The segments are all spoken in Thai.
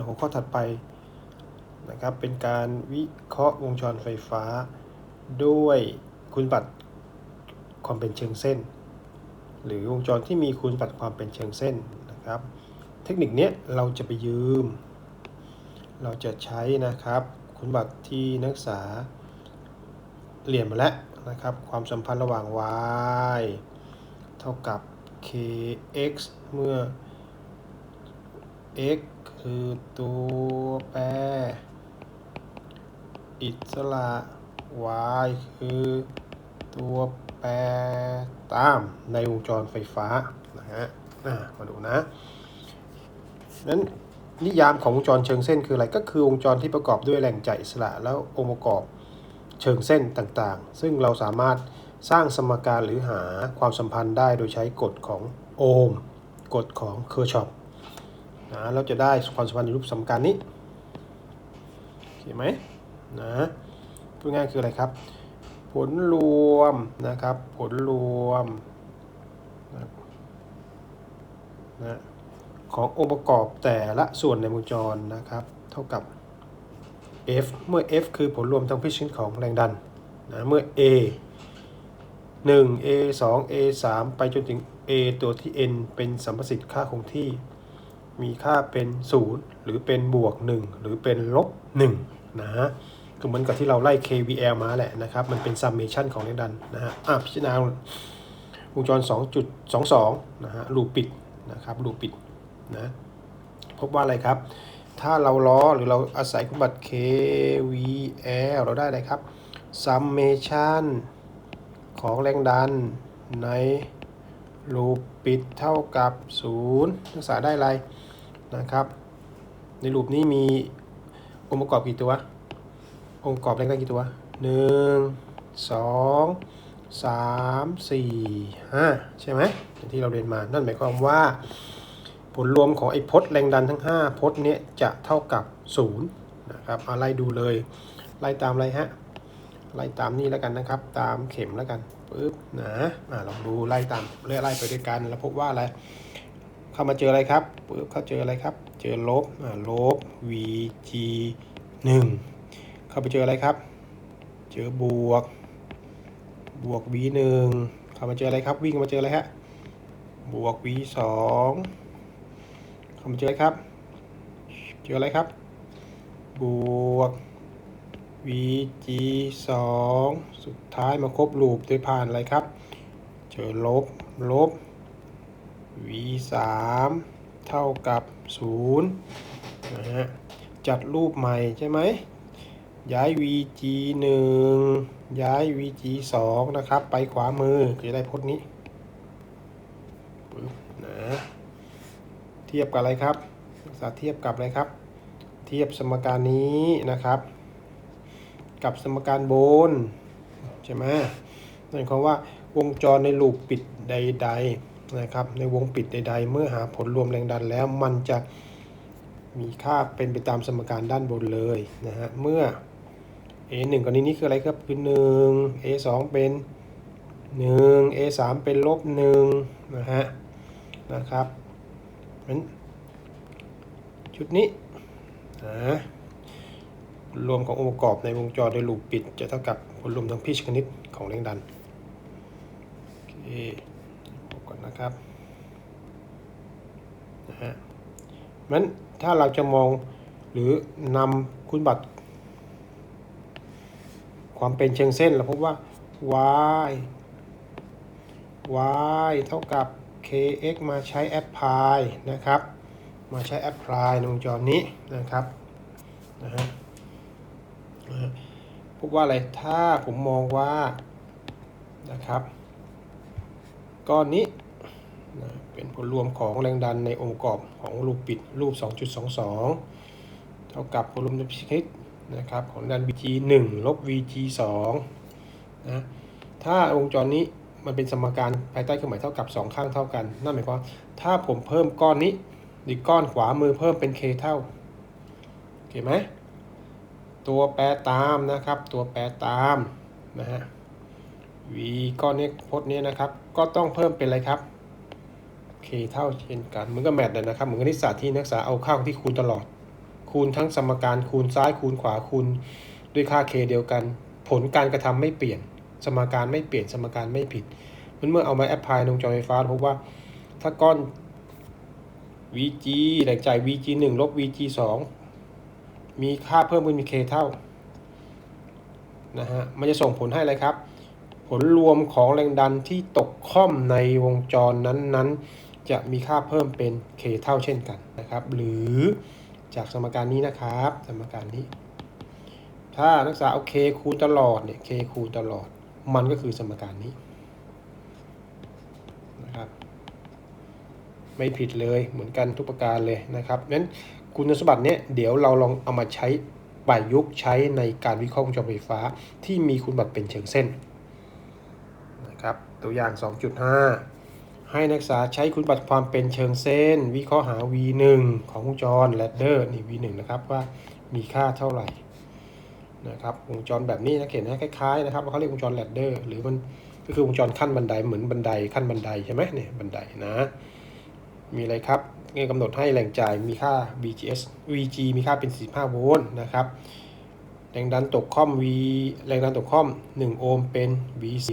นหัวข้อถัดไปนะครับเป็นการวิเคราะห์วงจรไฟฟ้า ด้วยคุณบัติความเป็นเชิงเส้น หรือวงจรที่มีคุณบัติความเป็นเชิงเส้นนะครับ เทคนิคนี้เราจะไปยืม เราจะใช้นะครับ คุณบัติที่นักศึกษาเรียนมาแล้วนะครับ ความสัมพันธ์ระหว่าง y เท่ากับ kx เมื่อ x คือตัวแปร อิสระ y คือตัวแปรตามในวงจรไฟฟ้านะฮะมาดูนะนั้นนิยามของวงจรเชิงเส้นคืออะไรก็คือวงจรที่ประกอบด้วยแหล่งจ่ายอิสระ แล้วองค์ประกอบเชิงเส้นต่างๆ ซึ่งเราสามารถสร้างสมการหรือหาความสัมพันธ์ได้โดยใช้กฎของโอห์มกฎของเคอร์ชอป นะเราจะได้ความสัมพันธ์ในรูปสมการนี้เห็นไหมนะพูดง่ายคืออะไรครับ ผลรวมนะครับ ผลรวมนะขององค์ประกอบแต่ละส่วนในวงจรนะครับ เท่ากับ F เมื่อ F คือผลรวมทั้งพิชิตของแรงดันนะเมื่อ A 1 A 2 A 3ไปจนถึง A ตัวที่ n เป็นสัมประสิทธิ์ค่าคงที่ มีค่าเป็น 0 หรือเป็นบวก 1 หรือเป็นลบ1นะฮะก็เหมือนกับที่เราไล่ KVL มาแหละนะครับ มันเป็น summation ของแรงดันนะฮะอะพิจารณาวงจร 2.22 นะฮะลูปปิดนะครับลูปปิดนะพบว่าอะไรครับ ถ้าเราล้อหรือเราอาศัยคุณบัตร KVL เราได้อะไรครับ summation ของแรงดันในลูปปิดเท่ากับ 0 นักศึกษาได้อะไร นะครับ ในลูปนี้มีองค์ประกอบกี่ตัว องค์ประกอบแรงดันกี่ตัว1 2 3 4 5ใช่ไหมอย่างที่เราเรียนมา นั่นหมายความว่า ผลรวมของไอ้พจน์แรงดันทั้ง 5พจน์นี้ยจะเท่ากับ0นะครับอะไรดูเลยไล่ตามอะไรฮะไล่ตามนี่แล้วกันนะครับ ตามเข็มแล้วกันปึ๊บนะอ่าลองดูไล่ตามเรื่อยไล่ไปด้วยกัน แล้วพบว่าอะไร เข้ามาเจออะไรครับปึ๊บเข้าเจออะไรครับ เจอลบอ่าลบ vg 1เข้าไปเจออะไรครับ เจอบวก บวก v 1เข้ามาเจออะไรครับ วิ่งมาเจออะไรฮะบวก v 2เข้ามาเจออะไรครับ เจออะไรครับ บวก vg 2สุดท้ายมาครบลูปโดยผ่านอะไรครับ เจอลบลบ v 3เท่ากับ0นะฮะจัดรูปใหม่ใช่ไหมย้าย vg 1ย้าย vg 2นะครับ ไปขวามือจะได้พจน์นี้ปึ๊บนะเทียบกับอะไรครับศึกษาเทียบกับอะไรครับ เทียบสมการนี้นะครับ กับสมการบนใช่ไหมนั่นความว่าวงจรในลูปปิดใด ๆ นะครับในวงปิดใดๆ เมื่อหาผลรวมแรงดันแล้วมันจะมีค่าเป็นไปตามสมการด้านบนเลยนะฮะเมื่อ a 1กรณีนี้คืออะไรครับคือ 1 a 2เป็น 1 a 3เป็นลบ1นะฮะนะครับนั้นชุดนี้นะรวมขององค์ประกอบในวงจรโดยลูปปิด จะเท่ากับผลรวมทั้งพิชคณิตของแรงดันโอเค นะครับนะฮะนั้นถ้าเราจะมองหรือนำคุณบัตร ความเป็นเชิงเส้นเราพบว่า y y เท่ากับ kx มาใช้ apply นะครับ มาใช้ apply ในวงจรนี้นะครับนะฮะพบว่าอะไร ถ้าผมมองว่านะครับก้อนนี้ นะเป็นผลรวมของแรงดันในองค์ประกอบของรูปปิดรูป 2.22 เท่ากับผลรวมในพิชิตนะครับของดัน Vg 1ลบ Vg 2นะถ้าวงจรนี้มันเป็นสมการภายใต้เครื่องหมายเท่ากับ 2 ข้างเท่ากัน นั่นหมายความว่าถ้าผมเพิ่มก้อนนี้ดีก้อนขวามือเพิ่มเป็น k เท่าโอเคไหมตัวแปรตามนะครับ ตัวแปรตามนะฮะ v ก้อนนี้พจน์นี้นะครับ ก็ต้องเพิ่มเป็นอะไรครับ k เท่าเช่นกันเหมือนกับแมทเลยนะครับเหมือนกับนิสสัตที่นักศึกษาเอาข้าวที่คูณตลอด คูณทั้งสมการคูณซ้ายคูณขวาคูณด้วยค่า k เดียวกัน ผลการกระทำไม่เปลี่ยน สมการไม่เปลี่ยนสมการไม่ผิดมันเมื่อเอามาแอพพลายลงจอไฟฟ้าพบว่าถ้าก้อน vg แรงจ่าย vg 1ลบ vg 2มีค่าเพิ่มขึ้นมี k เท่านะฮะมันจะส่งผลให้อะไรครับ ผลรวมของแรงดันที่ตกค่อมในวงจรนั้นๆ จะมีค่าเพิ่มเป็น k เท่าเช่นกันนะครับ หรือจากสมการนี้นะครับ สมการนี้ ถ้านักศึกษาเอา k คูณตลอดเนี่ย k คูณตลอด มันก็คือสมการนี้นะครับไม่ผิดเลยเหมือนกันทุกประการเลยนะครับนั้นคุณสมบัติเนี้ยเดี๋ยวเราลองเอามาใช้ประยุกต์ใช้ในการวิเคราะห์วงจรไฟฟ้า ที่มีคุณบัติเป็นเชิงเส้นนะครับตัวอย่าง 2.5 ให้นักศึกษาใช้คุณบัติความเป็นเชิงเส้น วิเคราะห์หา v1 ของวงจรแลดเดอร์นี่ v1 นะครับว่ามีค่าเท่าไหร่นะครับวงจรแบบนี้นะเขียนให้คล้ายๆนะครับเขาเรียกวงจรแลดเดอร์หรือมันก็คือวงจรขั้นบันไดเหมือนบันไดขั้นบันไดใช่ไหมเนี่ยบันไดนะ มีอะไรครับนี่กำหนดให้แรงจ่ายมีค่า VGS VG มีค่าเป็น 45 โวลต์นะครับแรงดันตกค่อม V แรงดันตกค่อม 1 โอห์มเป็น VC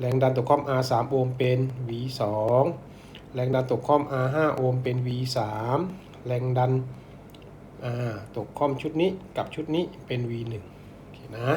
แรงดันตกค่อม R 3 โอห์มเป็น V2 แรงดันตกค่อม R 5 โอห์มเป็น V3 แรงดันตกค่อมชุดนี้กับชุดนี้เป็น V1 โอเคนะ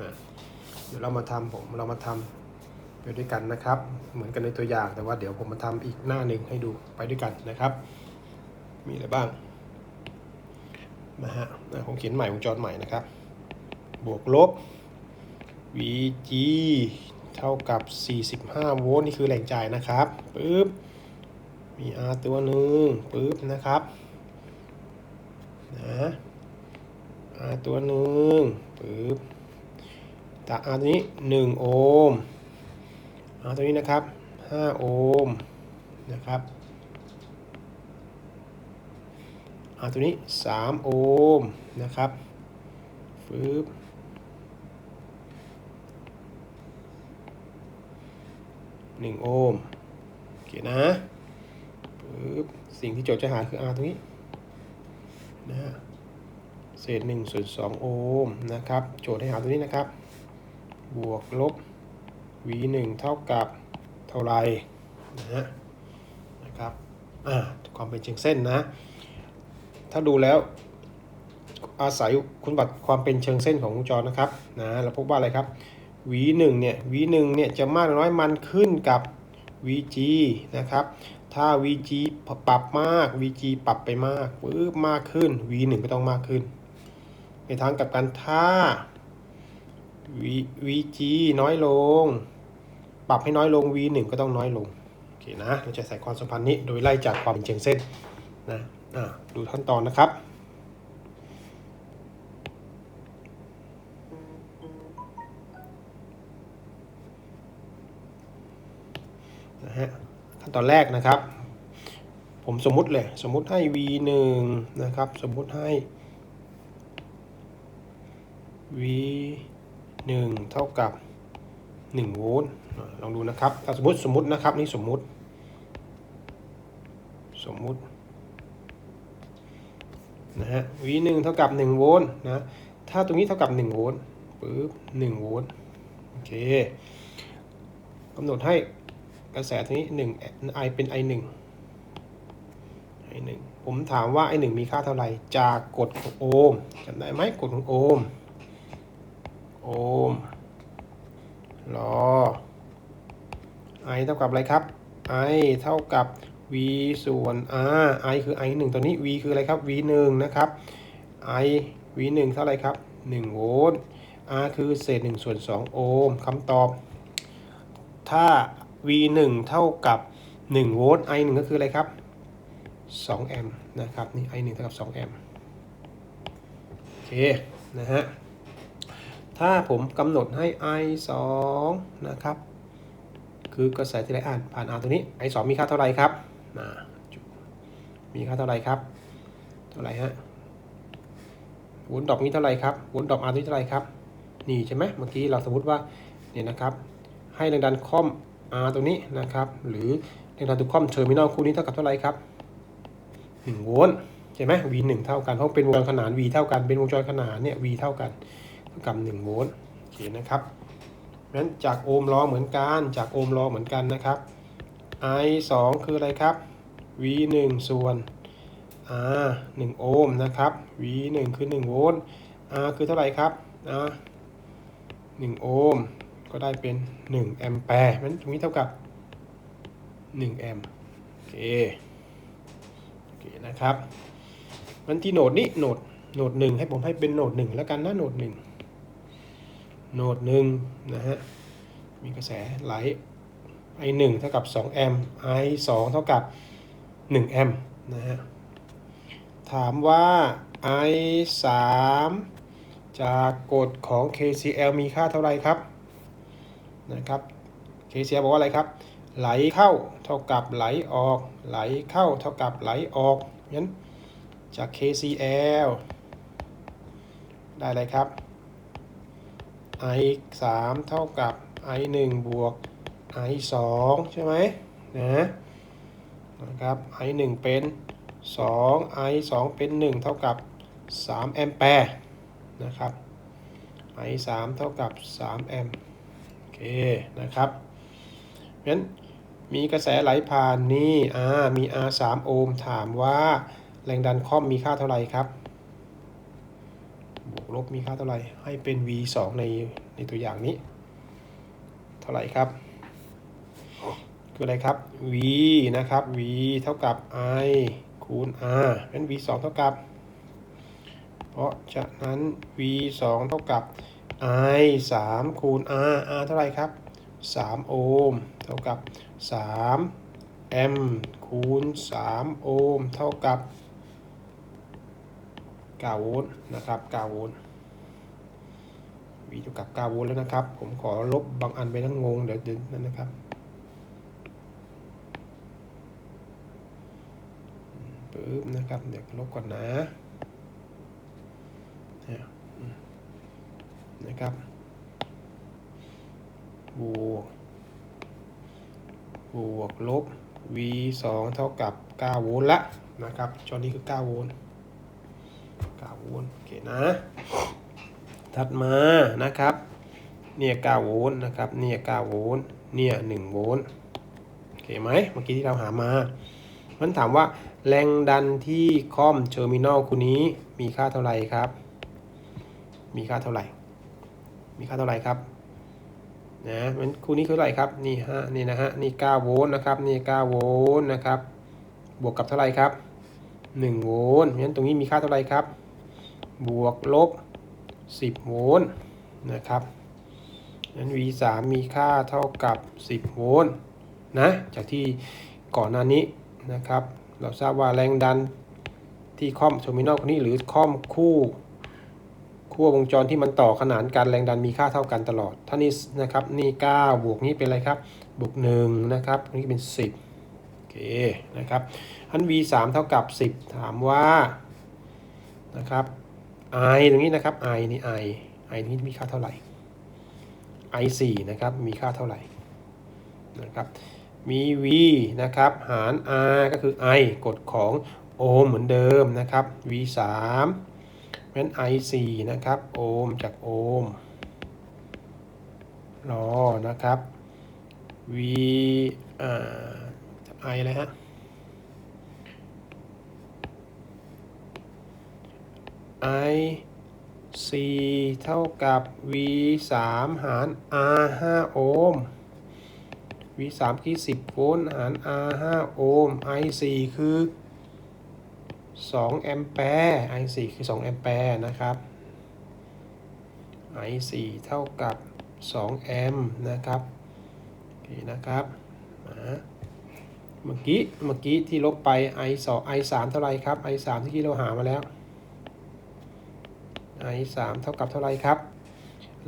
นะเดี๋ยวเรามาทำผมเรามาทำไปด้วยกันนะครับ เหมือนกันในตัวอย่างแต่ว่าเดี๋ยวผมมาทำอีกหน้าหนึ่งให้ดูไปด้วยกันนะครับ มีอะไรบ้างนะฮะผมเขียนใหม่วงจรใหม่นะครับ บวกลบ VG เท่ากับ 45 โวลต์นี่คือแหล่งจ่ายนะครับปึ๊บมี R ตัวหนึ่งปึ๊บนะครับนะ R ตัวหนึ่งปึ๊บแต่ R ตัวนี้ 1 โอห์มเอาตัวนี้นะครับ 5 โอห์มนะครับเอาตัวนี้ 3 โอห์มนะครับฟืบ หนึ่งโอห์มโอเคนะปึ๊บสิ่งที่โจทย์จะหาคือ R ตรงนี้นะเศษ1ส่วน2โอห์มนะครับ โจทย์ให้หาตัวนี้นะครับ บวกลบ v 1เท่ากับเท่าไรนะฮะนะครับอ่าความเป็นเชิงเส้นนะ ถ้าดูแล้วอาศัยคุณบัตรความเป็นเชิงเส้นของวงจรนะครับนะเราพบว่าอะไรครับ v 1 เนี่ย v 1 เนี่ยจะมากน้อยมันขึ้นกับ vg นะครับ ถ้า vg ปรับมาก vg ปรับไปมากปึ๊บมากขึ้น v 1 ก็ต้องมากขึ้น ในทางกับกันถ้า vg น้อยลง ปรับให้น้อยลง v 1 ก็ต้องน้อยลงโอเคนะเราจะใส่ความสัมพันธ์นี้โดยไล่จากความเป็นเชิงเส้นนะอ่าดูขั้นตอนนะครับ ฮะขั้นตอนแรกนะครับ ผมสมมุติเลย สมมุติให้ v 1นะครับ สมมุติให้ v 1เท่ากับ1โวลต์ลองดูนะครับ ถ้าสมมติสมมตินะครับนี่สมมุติ สมมุตินะฮะ v 1เท่ากับ1โวลต์นะ ถ้าตรงนี้เท่ากับ1โวลต์ปึ๊บ1โวลต์โอเคกำหนดให้ กระแสตรงนี้1 i เป็น i 1 i 1ผมถามว่า i 1มีค่าเท่าไหร่ จากกฎของโอห์มจำได้ไหมกฎของโอห์มโอห์มรอ i เท่ากับอะไรครับ i เท่ากับ v ส่วน r i คือ i 1ตัวนี้ v คืออะไรครับ v 1นะครับ i v 1เท่าไรครับ 1 โวลต์ r คือเศษ1ส่วน2โอห์มคำตอบ ถ้า v 1เท่ากับ1โวลต์ i 1ก็คืออะไรครับ2แอมป์นะครับนี่ i 1เท่ากับ2แอมป์โอเคนะฮะถ้าผมกำหนดให้ i 2นะครับ คือกระแสที่ไหลอ่านผ่าน R ตัวนี้ i 2มีค่าเท่าไหร่ครับนะมีค่าเท่าไหร่ครับ เท่าไหร่ฮะโวลต์ดอปนี้เท่าไหร่ครับโวลต์ดรอป R ตัวนี้เท่าไหร่ครับนี่ใช่ไหมเมื่อกี้เราสมมติว่าเนี่ยนะครับให้แรงดันคอม R ตัวนี้นะครับ หรือแรงดันตัวคอมเทอร์มินอลคู่นี้เท่ากับเท่าไรครับ1โวลต์ใช่ไหม V 1เท่ากันเพราะเป็นวงจรขนาน V เท่ากันเป็นวงจรขนานเนี่ย V เท่ากันเท่ากับ1โวลต์โอเคนะครับงั้นจากโอห์มล้อเหมือนกันจากโอห์มล้อเหมือนกันนะครับ I 2คืออะไรครับ V 1ส่วน R 1โอห์มนะครับ V 1คือ1โวลต์ R คือเท่าไหร่ครับ R 1โอห์ม ก็ได้เป็น 1 แอมแปร์มันตรงนี้เท่ากับ 1 แอมโอเคโอเคนะครับมันที่โหนดนี้โหนดโหนดหนึ่งให้ผมให้เป็นโหนดหนึ่งแล้วกันนะโหนดหนึ่งโหนดหนึ่งนะฮะมีกระแสไหล i 1เท่ากับ2แอมป์ i 2เท่ากับ1แอมป์นะฮะถามว่า i 3จากกฎของ KCL มีค่าเท่าไรครับ นะครับ KCL บอกว่าอะไรครับ ไหลเข้าเท่ากับไหลออก ไหลเข้าเท่ากับไหลออกงั้นจาก KCL ได้อะไรครับ i 3เท่ากับ i 1บวก i 2ใช่ไหมนะนะครับ i 1เป็น 2 i 2เป็น 1 เท่ากับ 3 แอมแปร์นะครับ i 3เท่ากับ 3 แอมป์ เคนะครับงั้นมีกระแสไหลผ่านนี่อ่ามี R 3 โอห์มถามว่าแรงดันคอมมีค่าเท่าไหร่ครับ บวกลบมีค่าเท่าไหร่ให้เป็น V 2ในในตัวอย่างนี้ เท่าไหร่ครับคืออะไรครับ V นะครับ V เท่ากับ I คูณ R เป็น V 2เท่ากับ เพราะฉะนั้น V 2เท่ากับ I 3 คูณ R R เท่าไรครับ 3 โอห์มเท่ากับ3แอมคูณ 3 โอห์มเท่ากับ9โวลต์นะครับ9โวลต์ V เท่ากับ9โวลต์แล้วนะครับ ผมขอลบบางอันไปทั้งงงเดี๋ยวดึงนั่นนะครับปึ๊บนะครับ เดี๋ยวลบก่อนนะ นะครับบวกบวกลบ v 2เท่ากับ 9 โวลต์ละนะครับช่วงนี้คือ 9 โวลต์ 9 โวลต์ โอเคนะ ถัดมานะครับ เนี่ย 9 โวลต์นะครับ เนี่ย 9 โวลต์ เนี่ย 1 โวลต์ โอเคไหม เมื่อกี้ที่เราหามา มันถามว่าแรงดันที่คอมเทอร์มินอลคูนี้มีค่าเท่าไหร่ครับ มีค่าเท่าไหร่ มีค่าเท่าไหร่ครับนะมันคู่นี้คือเท่าไหร่ครับนี่ฮะนี่นะฮะนี่9โวลต์นะครับนี่9โวลต์นะครับบวกกับเท่าไหร่ครับ1โวลต์งั้นตรงนี้มีค่าเท่าไหร่ครับ บวกลบ 10โวลต์นะครับนั้น V 3 มีค่าเท่ากับ 10โวลต์นะจากที่ก่อนหน้านี้นะครับ เราทราบว่าแรงดันที่คอมเทอร์มินอลนี้หรือคอมคู่ ขั้ววงจรที่มันต่อขนานกันแรงดันมีค่าเท่ากันตลอดถ้านี่นะครับนี่ 9 บวกนี้เป็นอะไรครับบวก1นะครับนี่เป็น 10โอเคนะครับอัน V 3เท่ากับ 10 ถามว่านะครับ I ตรงนี้นะครับ I นี่ I I นี้มีค่าเท่าไหร่ I 4นะครับมีค่าเท่าไหร่นะครับมี V นะครับหาร R ก็คือ I กฎของโอห์มเหมือนเดิมนะครับ V 3 เป็น I 4 นะครับโอห์มจากโอห์มรอนะครับ V อ่า I อะไรฮะ I 4 เท่ากับ V 3หาร R 5โอห์ม V 3คือ 10 โวลต์หาร R 5โอห์ม I 4คือ 2แอมแปร์ I 4 คือ 2 แอมแปร์นะครับ I 4 เท่ากับ 2 แอมป์นะครับโอเคนะครับเมื่อกี้เมื่อกี้ที่ลบไป I 2 I 3 เท่าไรครับ I 3 ที่เราหามาแล้ว I 3 เท่ากับเท่าไรครับ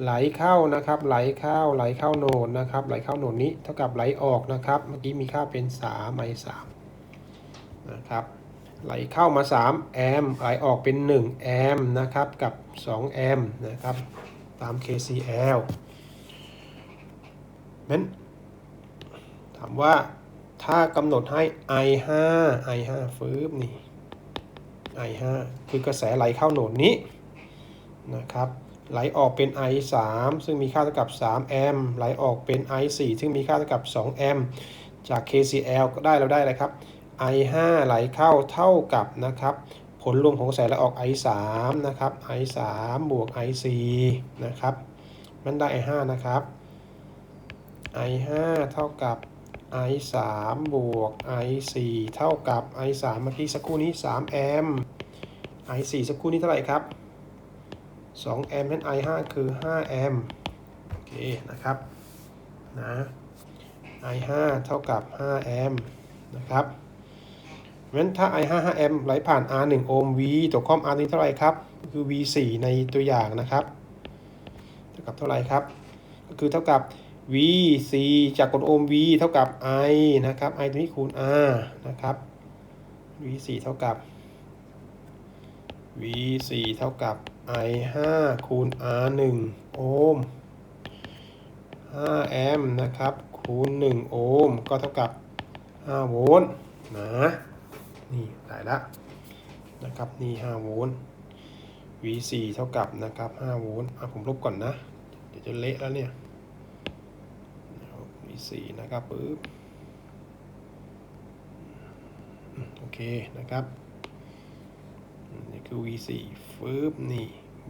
ไหลเข้านะครับ ไหลเข้าไหลเข้าโหนดนะครับ ไหลเข้าโหนดนี้เท่ากับไหลออกนะครับ เมื่อกี้มีค่าเป็น 3 I 3 นะครับ ไหลเข้ามา 3 แอมป์ไหลออกเป็น 1 แอมป์นะครับ กับ 2 แอมป์นะครับ ตาม KCL นั้นถามว่าถ้ากำหนดให้ I 5 I 5 ฟื้นนี่ I 5 คือกระแสไหลเข้าโหนดนี้นะครับไหลออกเป็น I 3 ซึ่งมีค่าเท่ากับ 3 แอมป์ไหลออกเป็น I 4 ซึ่งมีค่าเท่ากับ 2 แอมป์จาก KCL ก็ได้เราได้อะไรครับ I 5 ไหลเข้าเท่ากับนะครับผลรวมของกระแสไหลออก I 3 นะครับ I 3 บวก I 4 นะครับมันได้ I 5 นะครับ I 5 เท่ากับ I 3 บวก I 4 เท่ากับ I 3 เมื่อกี้สักครู่นี้3แอมป์ I 4 สักครู่นี้เท่าไหร่ครับ2แอมป์นั้น I 5 คือ5แอมป์โอเคนะครับนะ I 5 เท่ากับ5แอมป์นะครับ เพราะฉะนั้นถ้า I 5 5แอมป์ไหลผ่าน R 1โอห์ม V ตัวคอม R นี้เท่าไหร่ครับ คือ V 4ในตัวอย่างนะครับ เท่ากับเท่าไหร่ครับ ก็คือเท่ากับ V C จากกฎโอห์ม V เท่ากับ I นะครับ I ตัวนี้คูณ R นะครับ V 4เท่ากับ V 4เท่ากับ I 5คูณ R 1โอห์ม5แอมป์นะครับคูณ 1 โอห์มก็เท่ากับ 5 โวลต์นะ นี่ได้ละนะครับนี่5โวลต์ V 4 เท่ากับนะครับ5โวลต์อะผมลบก่อนนะ เดี๋ยวจะเละแล้วเนี่ย V 4 นะครับปึ๊บโอเคนะครับนี่คือ V 4ฟึบนี่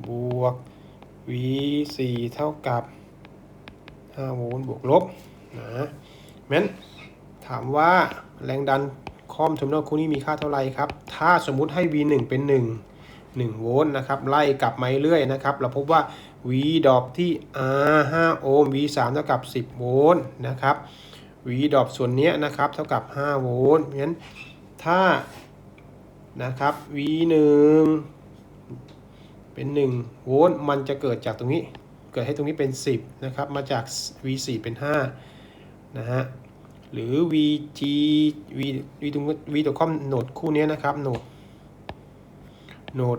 บวก V 4 เท่ากับ5โวลต์บวกลบนะงั้นถามว่าแรงดัน อมเทอร์มินอลคู่นี้มีค่าเท่าไหร่ครับ ถ้าสมมุติให้ V 1 เป็น 1 1 โวลต์นะครับ ไล่กลับมาเรื่อยนะครับ เราพบว่า V ดรอปที่ R 5โอห์ม V 3เท่ากับ 10 โวลต์นะครับ V ดรอปส่วนนี้นะครับ เท่ากับ 5 โวลต์งั้นถ้านะครับ V 1เป็น 1 โวลต์มันจะเกิดจากตรงนี้ เกิดให้ตรงนี้เป็น 10 นะครับ มาจาก V 4เป็น 5 นะฮะ หรือ VG V V ตรง V ตัวคอมโหนดคู่นี้นะครับโหนดโหนด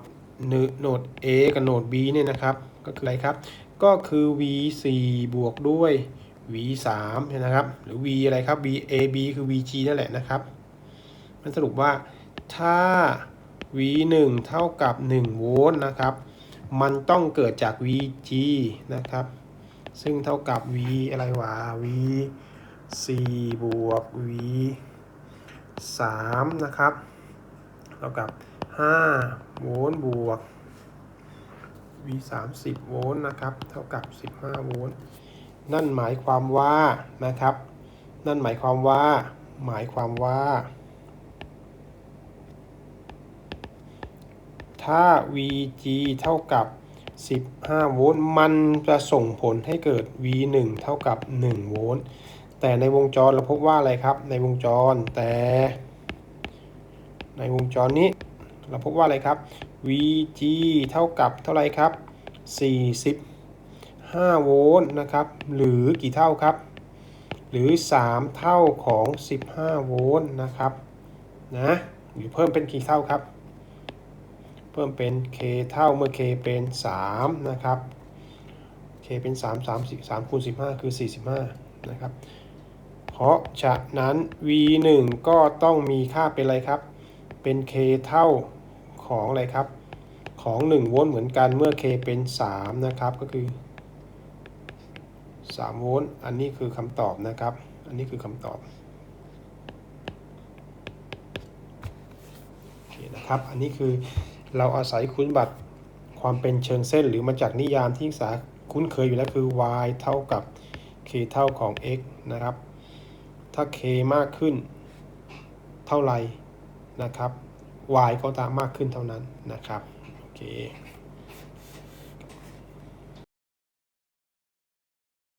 โหนด A กับโหนด B เนี่ยนะครับ ก็คืออะไรครับ ก็คือ V 4บวกด้วย V 3นะครับ หรือ V อะไรครับ V A B คือ VG นั่นแหละนะครับ มันสรุปว่าถ้า V 1เท่ากับ1โวลต์นะครับ มันต้องเกิดจาก VG นะครับ ซึ่งเท่ากับ V อะไรวะ V 4 บวก V 3นะครับเท่ากับ5โวลต์บวก V 30โวลต์นะครับ เท่ากับ 15 โวลต์ นั่นหมายความว่านะครับ นั่นหมายความว่า หมายความว่า ถ้า VG เท่ากับ 15 โวลต์ มันจะส่งผลให้เกิด V1 เท่ากับ 1 โวลต์ แต่ในวงจรเราพบว่าอะไรครับ ในวงจรแต่ ในวงจรนี้ เราพบว่าอะไรครับ VG เท่ากับเท่าไรครับ 45 โวลต์นะครับ หรือกี่เท่าครับ หรือ 3 เท่าของ 15 โวลต์นะครับนะหรือเพิ่มเป็นกี่เท่าครับ เพิ่มเป็น k เท่าเมื่อ k เป็น 3 นะครับ k เป็น 3 3 3คูณ15 คือ 45 นะครับ ราะฉะนั้น v 1ก็ต้องมีค่าเป็นอะไรครับ เป็น k เท่าของอะไรครับ ของ 1 โวลต์เหมือนกันเมื่อ k เป็น 3 นะครับ ก็คือ 3 โวลต์ อันนี้คือคำตอบนะครับ อันนี้คือคำตอบ โอเคนะครับ อันนี้คือเราอาศัยคุณบัติความเป็นเชิงเส้นหรือมาจากนิยามที่ศึกษาคุ้นเคยอยู่แล้วคือ y เท่ากับ k เท่าของ x นะครับ ถ้า k มากขึ้นเท่าไหร่นะครับ y ก็ตามมากขึ้นเท่านั้นนะครับ โอเค